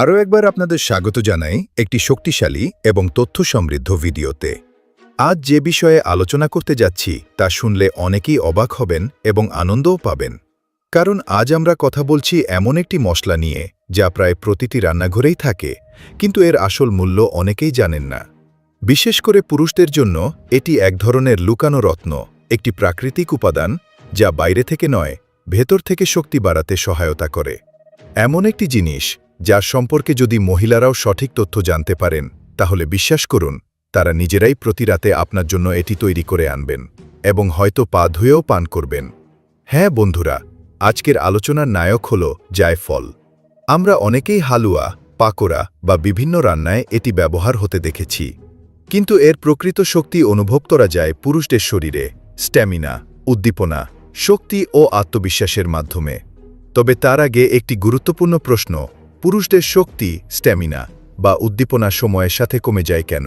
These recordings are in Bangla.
আরও একবার আপনাদের স্বাগত জানাই একটি শক্তিশালী এবং তথ্য সমৃদ্ধ ভিডিওতে। আজ যে বিষয়ে আলোচনা করতে যাচ্ছি, তা শুনলে অনেকেই অবাক হবেন এবং আনন্দও পাবেন। কারণ আজ আমরা কথা বলছি এমন একটি মশলা নিয়ে, যা প্রায় প্রতিটি রান্নাঘরেই থাকে, কিন্তু এর আসল মূল্য অনেকেই জানেন না। বিশেষ করে পুরুষদের জন্য, এটি এক ধরনের লুকানো রত্ন, একটি প্রাকৃতিক উপাদান, যা বাইরে থেকে নয়, ভেতর থেকে শক্তি বাড়াতে সহায়তা করে। এমন একটি জিনিস যার সম্পর্কে যদি মহিলারাও সঠিক তথ্য জানতে পারেন, তাহলে বিশ্বাস করুন, তারা নিজেরাই প্রতি রাতে আপনার জন্য এটি তৈরি করে আনবেন এবং হয়তো পা ধুয়েও পান করবেন। হ্যাঁ বন্ধুরা, আজকের আলোচনার নায়ক হল জায়ফল। আমরা অনেকেই হালুয়া, পাকোড়া বা বিভিন্ন রান্নায় এটি ব্যবহার হতে দেখেছি। কিন্তু এর প্রকৃত শক্তি অনুভব করা যায় পুরুষদের শরীরে, স্ট্যামিনা, উদ্দীপনা, শক্তি ও আত্মবিশ্বাসের মাধ্যমে। তবে তার আগে একটি গুরুত্বপূর্ণ প্রশ্ন পুরুষদের শক্তি, স্ট্যামিনা বা উদ্দীপনা সময়ের সাথে কমে যায় কেন?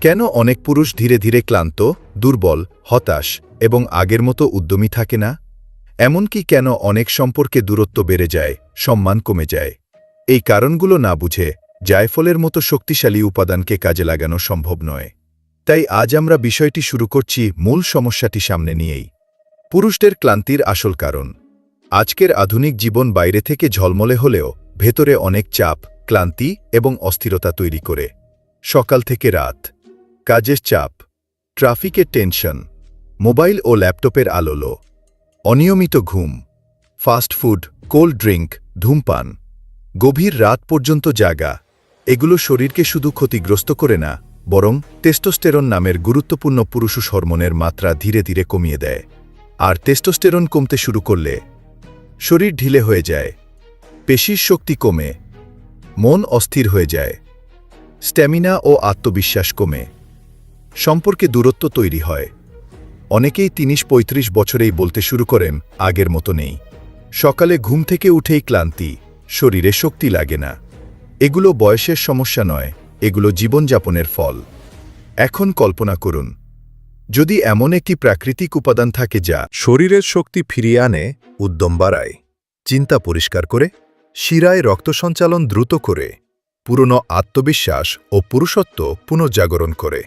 কেন অনেক পুরুষ ধীরে ধীরে ক্লান্ত, দুর্বল, হতাশ এবং আগের মতো উদ্যমী থাকে না? এমনকি কেন অনেক সম্পর্কে দূরত্ব বেড়ে যায়, সম্মান কমে যায়? এই কারণগুলো না বুঝে জায়ফলের মতো শক্তিশালী উপাদানকে কাজে লাগানো সম্ভব নয়। তাই আজ আমরা বিষয়টি শুরু করছি মূল সমস্যাটি সামনে নিয়েই। পুরুষদের ক্লান্তির আসল কারণ। আজকের আধুনিক জীবন বাইরে থেকে ঝলমলে হলেও ভেতরে অনেক চাপ, ক্লান্তি এবং অস্থিরতা তৈরি করে। সকাল থেকে রাত। কাজের চাপ। ট্রাফিকের টেনশন। মোবাইল ও ল্যাপটপের আলোলো। অনিয়মিত ঘুম। ফাস্ট ফুড, কোল্ড ড্রিঙ্ক, ধূমপান। গভীর রাত পর্যন্ত জাগা। এগুলো শরীরকে শুধু ক্ষতিগ্রস্ত করে না, বরং টেস্টোস্টেরন নামের গুরুত্বপূর্ণ পুরুষ হরমোনের মাত্রা ধীরে ধীরে কমিয়ে দেয়। আর টেস্টোস্টেরন কমতে শুরু করলে শরীর ঢিলে হয়ে যায়। পেশির শক্তি কমে, মন অস্থির হয়ে যায়, স্ট্যামিনা ও আত্মবিশ্বাস কমে, সম্পর্কে দূরত্ব তৈরি হয়। অনেকেই তিরিশ পঁয়ত্রিশ বছরেই বলতে শুরু করেন, আগের মতো নেই। সকালে ঘুম থেকে উঠেই ক্লান্তি, শরীরে শক্তি লাগে না। এগুলো বয়সের সমস্যা নয়, এগুলো জীবনযাপনের ফল। এখন কল্পনা করুন, যদি এমন একটি প্রাকৃতিক উপাদান থাকে যা শরীরের শক্তি ফিরিয়ে আনে, উদ্যম বাড়ায়, চিন্তা পরিষ্কার করে শিরায় রক্ত সঞ্চালন দ্রুত করে, পুরনো আত্মবিশ্বাস ও পুরুষত্ব পুনর্জাগরণ করে।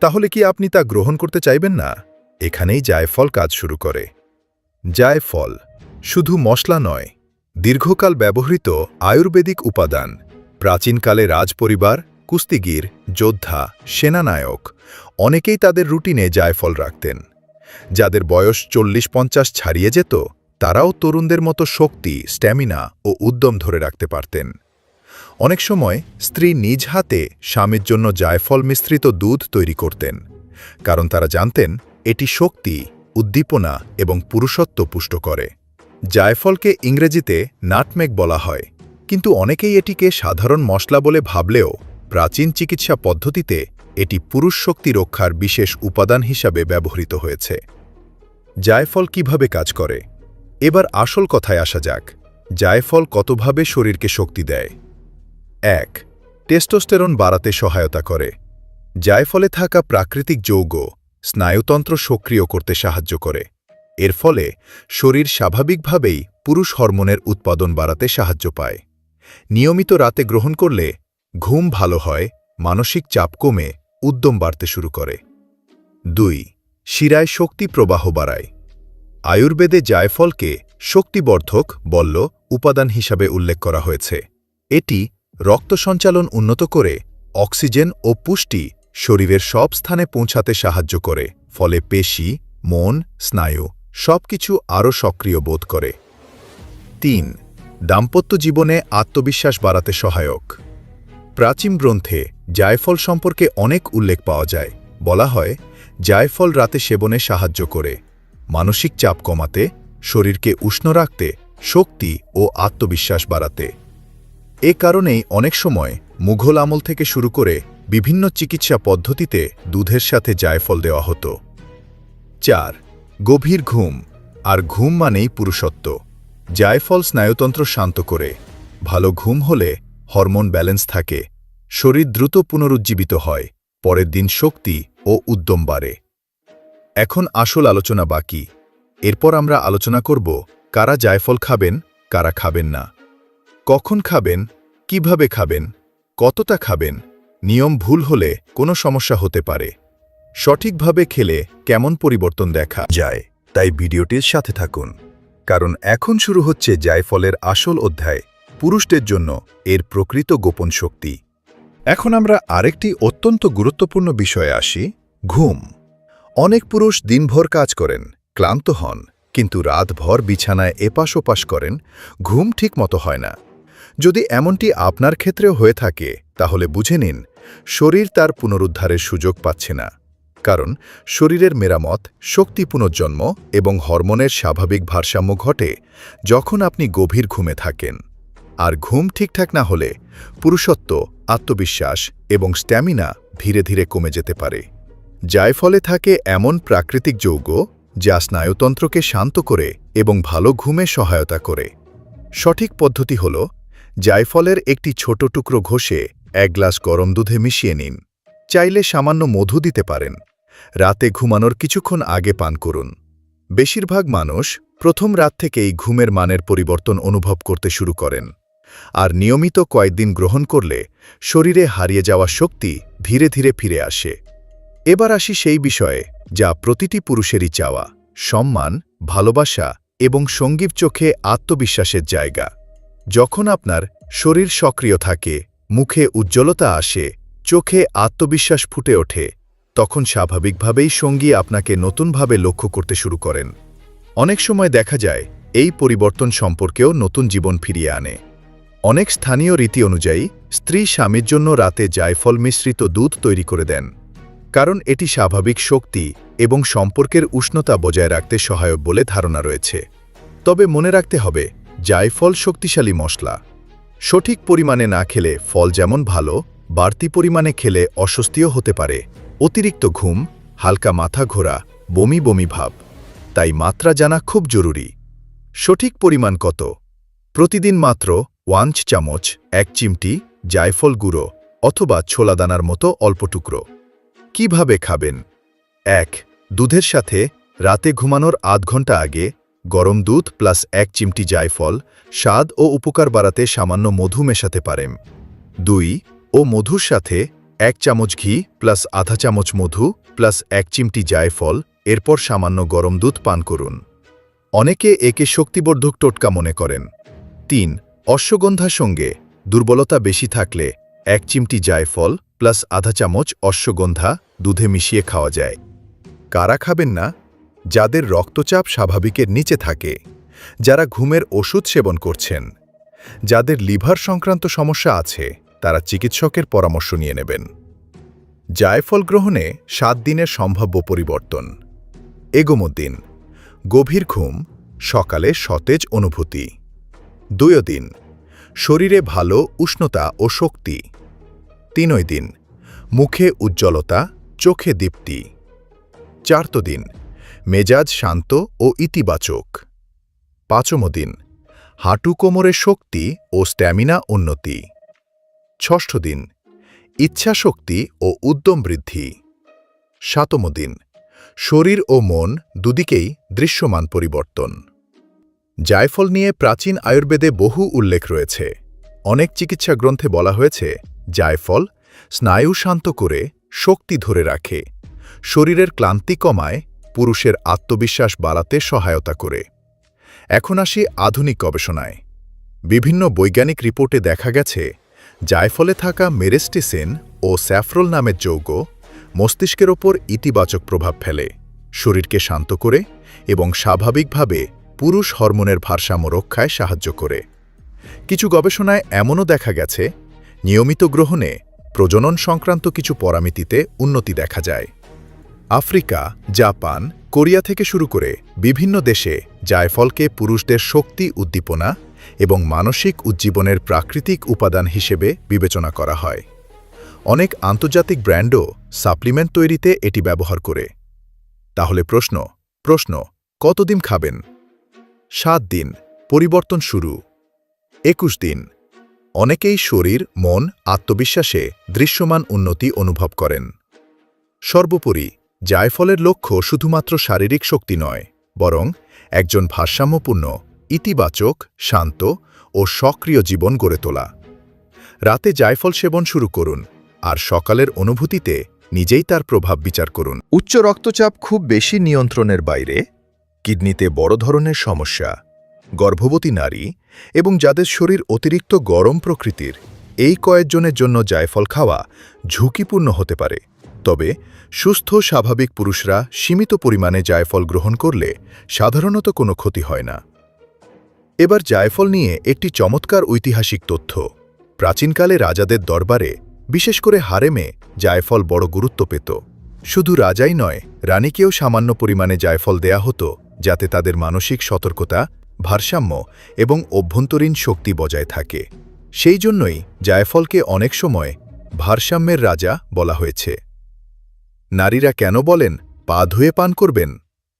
তাহলে কি আপনি তা গ্রহণ করতে চাইবেন না? এখানেই জায়ফল কাজ শুরু করে। জায়ফল শুধু মশলা নয়, দীর্ঘকাল ব্যবহৃত আয়ুর্বেদিক উপাদান, প্রাচীনকালে রাজপরিবার, কুস্তিগির, যোদ্ধা, সেনানায়ক, অনেকেই তাদের রুটিনে জায়ফল রাখতেন। যাদের বয়স চল্লিশ পঞ্চাশ ছাড়িয়ে যেত তারাও তরুণদের মতো শক্তি, স্ট্যামিনা ও উদ্যম ধরে রাখতে পারতেন। অনেক সময় স্ত্রী নিজ হাতে স্বামীর জন্য জায়ফল মিশ্রিত দুধ তৈরি করতেন, কারণ তারা জানতেন এটি শক্তি, উদ্দীপনা এবং পুরুষত্ব পুষ্ট করে। জায়ফলকে ইংরেজিতে নাটমেক বলা হয়, কিন্তু অনেকেই এটিকে সাধারণ মশলা বলে ভাবলেও প্রাচীন চিকিৎসা পদ্ধতিতে এটি পুরুষ শক্তি রক্ষার বিশেষ উপাদান হিসাবে ব্যবহৃত হয়েছে। জায়ফল কীভাবে কাজ করে? এবার আসল কথায় আসা যাক, জায়ফল কতভাবে শরীরকে শক্তি দেয়। এক, টেস্টোস্টেরন বাড়াতে সহায়তা করে। জায়ফলে থাকা প্রাকৃতিক যৌগ স্নায়ুতন্ত্র সক্রিয় করতে সাহায্য করে। এর ফলে শরীর স্বাভাবিকভাবেই পুরুষ হরমোনের উৎপাদন বাড়াতে সাহায্য পায়। নিয়মিত রাতে গ্রহণ করলে ঘুম ভালো হয়, মানসিক চাপ কমে, উদ্যম বাড়তে শুরু করে। দুই, শিরায় শক্তি প্রবাহ বাড়ায়। আয়ুর্বেদে জায়ফলকে শক্তিবর্ধক বল্ল উপাদান হিসাবে উল্লেখ করা হয়েছে। এটি রক্ত সঞ্চালন উন্নত করে অক্সিজেন ও পুষ্টি শরীরের সব স্থানে পৌঁছাতে সাহায্য করে, ফলে পেশি, মন, স্নায়ু সবকিছু আরও সক্রিয় বোধ করে। তিন, দাম্পত্য জীবনে আত্মবিশ্বাস বাড়াতে সহায়ক। প্রাচীন গ্রন্থে জায়ফল সম্পর্কে অনেক উল্লেখ পাওয়া যায়। বলা হয়, জায়ফল রাতে সেবনে সাহায্য করে। মানসিক চাপ কমাতে, শরীরকে উষ্ণ রাখতে, শক্তি ও আত্মবিশ্বাস বাড়াতে। এ কারণেই অনেক সময় মুঘল আমল থেকে শুরু করে বিভিন্ন চিকিৎসা পদ্ধতিতে দুধের সাথে জায়ফল দেওয়া হতো। চার, গভীর ঘুম, আর ঘুম মানেই পুরুষত্ব। জায়ফল স্নায়ুতন্ত্র শান্ত করে, ভালো ঘুম হলে হরমোন ব্যালেন্স থাকে, শরীর দ্রুত পুনরুজ্জীবিত হয়, পরের দিন শক্তি ও উদ্যম বাড়ে। এখন আসল আলোচনা বাকি। এরপর আমরা আলোচনা করব, কারা জায়ফল খাবেন, কারা খাবেন না। কখন খাবেন, কীভাবে খাবেন, কতটা খাবেন, নিয়ম ভুল হলে কোনো সমস্যা হতে পারে। সঠিকভাবে খেলে কেমন পরিবর্তন দেখা যায়, তাই ভিডিওটির সাথে থাকুন। কারণ এখন শুরু হচ্ছে জায়ফলের আসল অধ্যায়, পুরুষদের জন্য এর প্রকৃত গোপন শক্তি। এখন আমরা আরেকটি অত্যন্ত গুরুত্বপূর্ণ বিষয়ে আসি, ঘুম। অনেক পুরুষ দিনভর কাজ করেন, ক্লান্ত হন, কিন্তু রাতভর বিছানায় এপাশ ওপাশ করেন, ঘুম ঠিক মতো হয় না। যদি এমনটি আপনার ক্ষেত্রেও হয়ে থাকে, তাহলে বুঝে নিন, শরীর তার পুনরুদ্ধারের সুযোগ পাচ্ছে না। কারণ শরীরের মেরামত, শক্তি পুনর্জন্ম এবং হরমোনের স্বাভাবিক ভারসাম্য ঘটে যখন আপনি গভীর ঘুমে থাকেন। আর ঘুম ঠিকঠাক না হলে পুরুষত্ব, আত্মবিশ্বাস এবং স্ট্যামিনা ধীরে ধীরে কমে যেতে পারে। জায়ফলে থাকে এমন প্রাকৃতিক যৌগ যা স্নায়ুতন্ত্রকে শান্ত করে এবং ভালো ঘুমে সহায়তা করে। সঠিক পদ্ধতি হল জায়ফলের একটি ছোট টুকরো ঘষে এক গ্লাস গরম দুধে মিশিয়ে নিন। চাইলে সামান্য মধু দিতে পারেন। রাতে ঘুমানোর কিছুক্ষণ আগে পান করুন। বেশিরভাগ মানুষ প্রথম রাত থেকেই ঘুমের মানের পরিবর্তন অনুভব করতে শুরু করেন। আর নিয়মিত কয়েকদিন গ্রহণ করলে শরীরে হারিয়ে যাওয়া শক্তি ধীরে ধীরে ফিরে আসে। এবার আসি সেই বিষয়ে, যা প্রতিটি পুরুষেরই চাওয়া, সম্মান, ভালোবাসা এবং সঙ্গীব চোখে আত্মবিশ্বাসের জায়গা। যখন আপনার শরীর সক্রিয় থাকে, মুখে উজ্জ্বলতা আসে, চোখে আত্মবিশ্বাস ফুটে ওঠে, তখন স্বাভাবিকভাবেই সঙ্গী আপনাকে নতুনভাবে লক্ষ্য করতে শুরু করেন। অনেক সময় দেখা যায়, এই পরিবর্তন সম্পর্কেও নতুন জীবন ফিরিয়ে আনে। অনেক স্থানীয় রীতি অনুযায়ী, স্ত্রী স্বামীর জন্য রাতে জায়ফল মিশ্রিত দুধ তৈরি করে দেন। কারণ এটি স্বাভাবিক শক্তি এবং সম্পর্কের উষ্ণতা বজায় রাখতে সহায়ক বলে ধারণা রয়েছে। তবে মনে রাখতে হবে জায়ফল শক্তিশালী মশলা। সঠিক পরিমাণে না খেলে ফল যেমন ভালো, বাড়তি পরিমাণে খেলে অস্বস্তিও হতে পারে। অতিরিক্ত ঘুম, হালকা মাথা ঘোরা, বমি বমি ভাব, তাই মাত্রা জানা খুব জরুরি। সঠিক পরিমাণ কত? প্রতিদিন মাত্র ওয়াঞ্চ চামচ, এক চিমটি জায়ফল গুঁড়ো অথবা ছোলাদানার মতো অল্প টুকরো। কীভাবে খাবেন? এক, দুধের সাথে রাতে ঘুমানোর আধ ঘণ্টা আগে গরম দুধ প্লাস এক চিমটি জায়ফল, স্বাদ ও উপকার বাড়াতে সামান্য মধু মেশাতে পারেন। দুই, ও মধুর সাথে এক চামচ ঘি প্লাস আধা চামচ মধু প্লাস এক চিমটি জায়ফল, এরপর সামান্য গরম দুধ পান করুন। অনেকে একে শক্তিবর্ধক টোটকা মনে করেন। তিন, অশ্বগন্ধার সঙ্গে দুর্বলতা বেশি থাকলে এক চিমটি জায়ফল প্লাস আধা চামচ অশ্বগন্ধা দুধে মিশিয়ে খাওয়া যায়। কারা খাবেন না? যাদের রক্তচাপ স্বাভাবিকের নিচে থাকে, যারা ঘুমের ওষুধ সেবন করছেন। যাদের লিভার সংক্রান্ত সমস্যা আছে, তারা চিকিৎসকের পরামর্শ নিয়ে নেবেন। জায়ফল গ্রহণে সাত দিনের সম্ভাব্য পরিবর্তন। এগোমদ্দিন, গভীর ঘুম, সকালে সতেজ অনুভূতি। দুয় দিন, শরীরে ভালো উষ্ণতা ও শক্তি। তিনই দিন, মুখে উজ্জ্বলতা, চোখে দীপ্তি। চার্ত দিন, মেজাজ শান্ত ও ইতিবাচক। পাঁচম দিন, হাঁটু কোমরে শক্তি ও স্ট্যামিনা উন্নতি। ষষ্ঠ দিন, ইচ্ছাশক্তি ও উদ্যম বৃদ্ধি। সাতম দিন, শরীর ও মন দুদিকেই দৃশ্যমান পরিবর্তন। জায়ফল নিয়ে প্রাচীন আয়ুর্বেদে বহু উল্লেখ রয়েছে। অনেক চিকিৎসা গ্রন্থে বলা হয়েছে জায়ফল স্নায়ু শান্ত করে শক্তি ধরে রাখে। শরীরের ক্লান্তি কমায়, পুরুষের আত্মবিশ্বাস বাড়াতে সহায়তা করে। এখন আসি আধুনিক গবেষণায়। বিভিন্ন বৈজ্ঞানিক রিপোর্টে দেখা গেছে, জায়ফলে থাকা মেরেস্টিসেন ও স্যাফরোল নামের যৌগ মস্তিষ্কের ওপর ইতিবাচক প্রভাব ফেলে, শরীরকে শান্ত করে এবং স্বাভাবিকভাবে পুরুষ হরমোনের ভারসাম্য রক্ষায় সাহায্য করে। কিছু গবেষণায় এমনও দেখা গেছে নিয়মিত গ্রহণে প্রজনন সংক্রান্ত কিছু পরামিতিতে উন্নতি দেখা যায়। আফ্রিকা, জাপান, কোরিয়া থেকে শুরু করে বিভিন্ন দেশে জায়ফলকে পুরুষদের শক্তি উদ্দীপনা এবং মানসিক উজ্জীবনের প্রাকৃতিক উপাদান হিসেবে বিবেচনা করা হয়। অনেক আন্তর্জাতিক ব্র্যান্ডও সাপ্লিমেন্ট তৈরিতে এটি ব্যবহার করে। তাহলে প্রশ্ন প্রশ্ন, কতদিন খাবেন? সাত দিন, পরিবর্তন শুরু। একুশ দিন অনেকেই শরীর, মন, আত্মবিশ্বাসে দৃশ্যমান উন্নতি অনুভব করেন। সর্বোপরি, জায়ফলের লক্ষ্য শুধুমাত্র শারীরিক শক্তি নয়, বরং একজন ভারসাম্যপূর্ণ, ইতিবাচক, শান্ত ও সক্রিয় জীবন গড়ে তোলা। রাতে জায়ফল সেবন শুরু করুন, আর সকালের অনুভূতিতে নিজেই তার প্রভাব বিচার করুন। উচ্চ রক্তচাপ খুব বেশি নিয়ন্ত্রণের বাইরে, কিডনিতে বড় ধরনের সমস্যা। গর্ভবতী নারী এবং যাদের শরীর অতিরিক্ত গরম প্রকৃতির, এই কয়েকজনের জন্য জায়ফল খাওয়া ঝুঁকিপূর্ণ হতে পারে। তবে সুস্থ, স্বাভাবিক পুরুষরা সীমিত পরিমাণে জায়ফল গ্রহণ করলে সাধারণত কোনো ক্ষতি হয় না। এবার জায়ফল নিয়ে একটি চমৎকার ঐতিহাসিক তথ্য। প্রাচীনকালে রাজাদের দরবারে বিশেষ করে হারেমে জায়ফল বড় গুরুত্ব পেত। শুধু রাজাই নয়, রানীকেও সামান্য পরিমাণে জায়ফল দেয়া হতো, যাতে তাদের মানসিক সতর্কতা ভারসাম্য এবং অভ্যন্তরীণ শক্তি বজায় থাকে। সেই জন্যই জায়ফলকে অনেক সময় ভারসাম্যের রাজা বলা হয়েছে। নারীরা কেন বলেন, পা ধুয়ে পান করবেন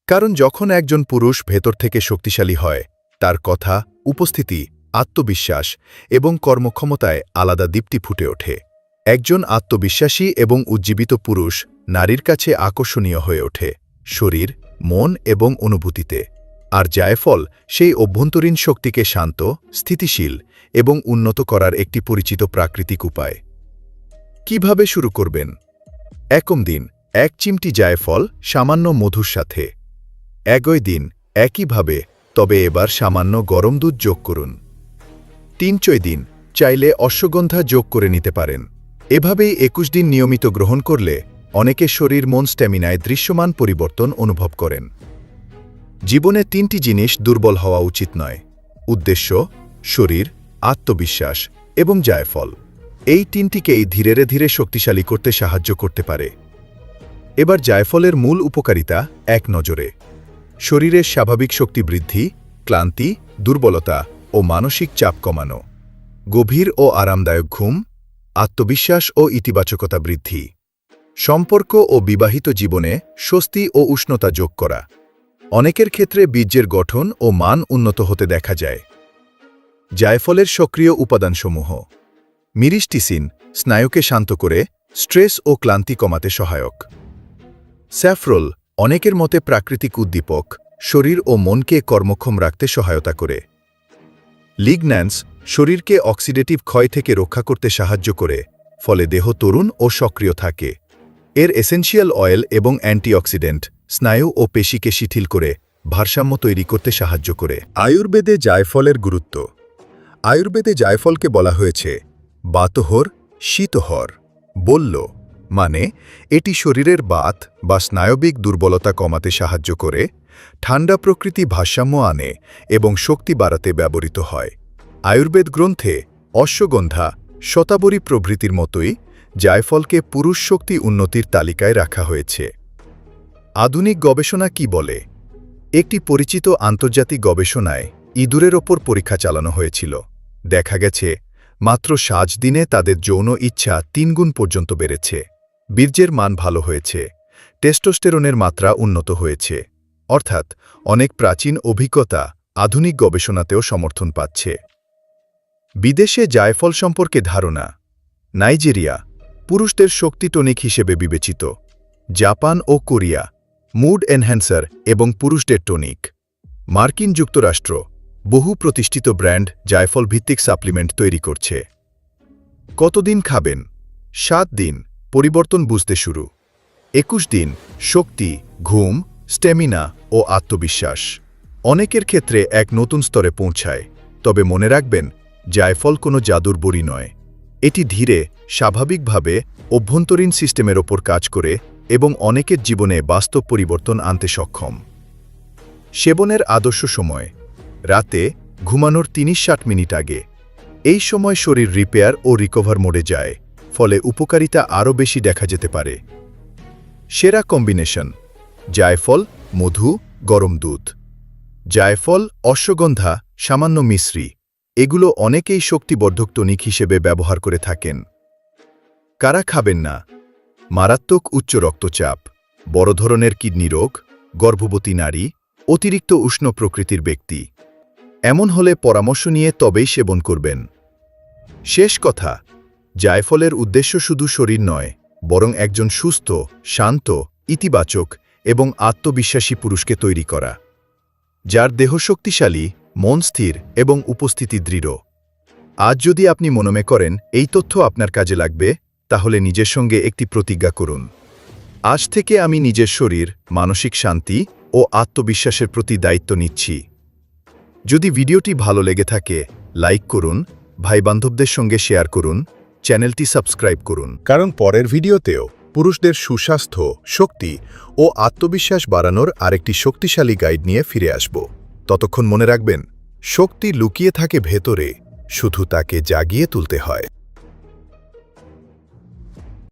কারণ যখন একজন পুরুষ ভেতর থেকে শক্তিশালী হয়, তার কথা, উপস্থিতি, আত্মবিশ্বাস এবং কর্মক্ষমতায় আলাদা দীপ্তি ফুটে ওঠে। একজন আত্মবিশ্বাসী এবং উজ্জীবিত পুরুষ নারীর কাছে আকর্ষণীয় হয়ে ওঠে, শরীর, মন এবং অনুভূতিতে। আর জায়ফল সেই অভ্যন্তরীণ শক্তিকে শান্ত, স্থিতিশীল এবং উন্নত করার একটি পরিচিত প্রাকৃতিক উপায়। কীভাবে শুরু করবেন? একম দিন, এক চিমটি জায়ফল সামান্য মধুর সাথে। একই দিন, একইভাবে, তবে এবার সামান্য গরম দুধ যোগ করুন। তিন চয় দিন, চাইলে অশ্বগন্ধা যোগ করে নিতে পারেন। এভাবেই একুশ দিন নিয়মিত গ্রহণ করলে অনেকে শরীর মন স্ট্যামিনায় দৃশ্যমান পরিবর্তন অনুভব করেন। জীবনে তিনটি জিনিস দুর্বল হওয়া উচিত নয়। উদ্দেশ্য, শরীর, আত্মবিশ্বাস এবং জায়ফল। এই তিনটিকেই ধীরে ধীরে শক্তিশালী করতে সাহায্য করতে পারে। এবার জায়ফলের মূল উপকারিতা এক নজরে। শরীরের স্বাভাবিক শক্তি বৃদ্ধি, ক্লান্তি, দুর্বলতা ও মানসিক চাপ কমানো। গভীর ও আরামদায়ক ঘুম, আত্মবিশ্বাস ও ইতিবাচকতা বৃদ্ধি। সম্পর্ক ও বিবাহিত জীবনে স্বস্তি ও উষ্ণতা যোগ করা। অনেকের ক্ষেত্রে বীর্যের গঠন ও মান উন্নত হতে দেখা যায়। জায়ফলের সক্রিয় উপাদানসমূহ মিরিস্টিসিন, স্নায়ুকে শান্ত করে, স্ট্রেস ও ক্লান্তি কমাতে সহায়ক। স্যাফরোল অনেকের মতে প্রাকৃতিক উদ্দীপক, শরীর ও মনকে কর্মক্ষম রাখতে সহায়তা করে। লিগন্যান্স শরীরকে অক্সিডেটিভ ক্ষয় থেকে রক্ষা করতে সাহায্য করে, ফলে দেহ তরুণ ও সক্রিয় থাকে। এর এসেনশিয়াল অয়েল এবং অ্যান্টিঅক্সিডেন্ট স্নায়ু ও পেশিকে শিথিল করে ভারসাম্য তৈরি করতে সাহায্য করে। আয়ুর্বেদে জায়ফলের গুরুত্ব। আয়ুর্বেদে জায়ফলকে বলা হয়েছে বাতহর, শীতহর। বলল মানে এটি শরীরের বাত বা স্নায়বিক দুর্বলতা কমাতে সাহায্য করে, ঠান্ডা প্রকৃতি ভারসাম্য আনে এবং শক্তি বাড়াতে ব্যবহৃত হয়। আয়ুর্বেদ গ্রন্থে অশ্বগন্ধা শতাবরী প্রভৃতির মতোই জায়ফলকে পুরুষ শক্তি উন্নতির তালিকায় রাখা হয়েছে। আধুনিক গবেষণা কি বলে? একটি পরিচিত আন্তর্জাতিক গবেষণায় ইঁদুরের ওপর পরীক্ষা চালানো হয়েছিল। দেখা গেছে, মাত্র সাজ দিনে তাদের যৌন ইচ্ছা তিনগুণ পর্যন্ত বেড়েছে। বীর্যের মান ভালো হয়েছে, টেস্টোস্টেরনের মাত্রা উন্নত হয়েছে। অর্থাৎ, অনেক প্রাচীন অভিজ্ঞতা আধুনিক গবেষণাতেও সমর্থন পাচ্ছে। বিদেশে জায়ফল সম্পর্কে ধারণা। নাইজেরিয়া, পুরুষদের শক্তি টনিক হিসেবে বিবেচিত। জাপান ও কোরিয়া মুড এনহ্যান্সার এবং পুরুষদের টনিক। মার্কিন যুক্তরাষ্ট্র, বহু প্রতিষ্ঠিত ব্র্যান্ড জায়ফল ভিত্তিক সাপ্লিমেন্ট তৈরি করছে। কতদিন খাবেন? সাত দিন, পরিবর্তন বুঝতে শুরু। একুশ দিন, শক্তি, ঘুম, স্ট্যামিনা ও আত্মবিশ্বাস। অনেকের ক্ষেত্রে এক নতুন স্তরে পৌঁছায়, তবে মনে রাখবেন, জায়ফল কোনো জাদুর বড়ি নয়। এটি ধীরে, স্বাভাবিকভাবে অভ্যন্তরীণ সিস্টেমের ওপর কাজ করে এবং অনেকের জীবনে বাস্তব পরিবর্তন আনতে সক্ষম। সেবনের আদর্শ সময়, রাতে ঘুমানোর তিরিশ ষাট মিনিট আগে। এই সময় শরীর রিপেয়ার ও রিকভার মোডে যায়, ফলে উপকারিতা আরও বেশি দেখা যেতে পারে। সেরা কম্বিনেশন, জায়ফল, মধু, গরম দুধ। জায়ফল, অশ্বগন্ধা, সামান্য মিশ্রি। এগুলো অনেকেই শক্তিবর্ধক টনিক হিসেবে ব্যবহার করে থাকেন। কারা খাবেন না? মারাত্মক উচ্চ রক্তচাপ, বড় ধরনের কিডনি রোগ, গর্ভবতী নারী, অতিরিক্ত উষ্ণ প্রকৃতির ব্যক্তি। এমন হলে পরামর্শ নিয়ে তবেই সেবন করবেন। শেষ কথা, জায়ফলের উদ্দেশ্য শুধু শরীর নয়, বরং একজন সুস্থ, শান্ত, ইতিবাচক এবং আত্মবিশ্বাসী পুরুষকে তৈরি করা। যার দেহ শক্তিশালী, মন স্থির এবং উপস্থিতি দৃঢ়। আজ যদি আপনি মনোমে করেন, এই তথ্য আপনার কাজে লাগবে। তাহলে নিজের সঙ্গে একটি প্রতিজ্ঞা করুন। আজ থেকে আমি নিজের শরীর, মানসিক শান্তি ও আত্মবিশ্বাসের প্রতি দায়িত্ব নিচ্ছি। যদি ভিডিওটি ভালো লেগে থাকে, লাইক করুন, ভাইবান্ধবদের সঙ্গে শেয়ার করুন, চ্যানেলটি সাবস্ক্রাইব করুন। কারণ পরের ভিডিওতেও পুরুষদের সুস্বাস্থ্য, শক্তি ও আত্মবিশ্বাস বাড়ানোর আরেকটি শক্তিশালী গাইড নিয়ে ফিরে আসব। ততক্ষণ মনে রাখবেন, শক্তি লুকিয়ে থাকে ভেতরে, শুধু তাকে জাগিয়ে তুলতে হয়।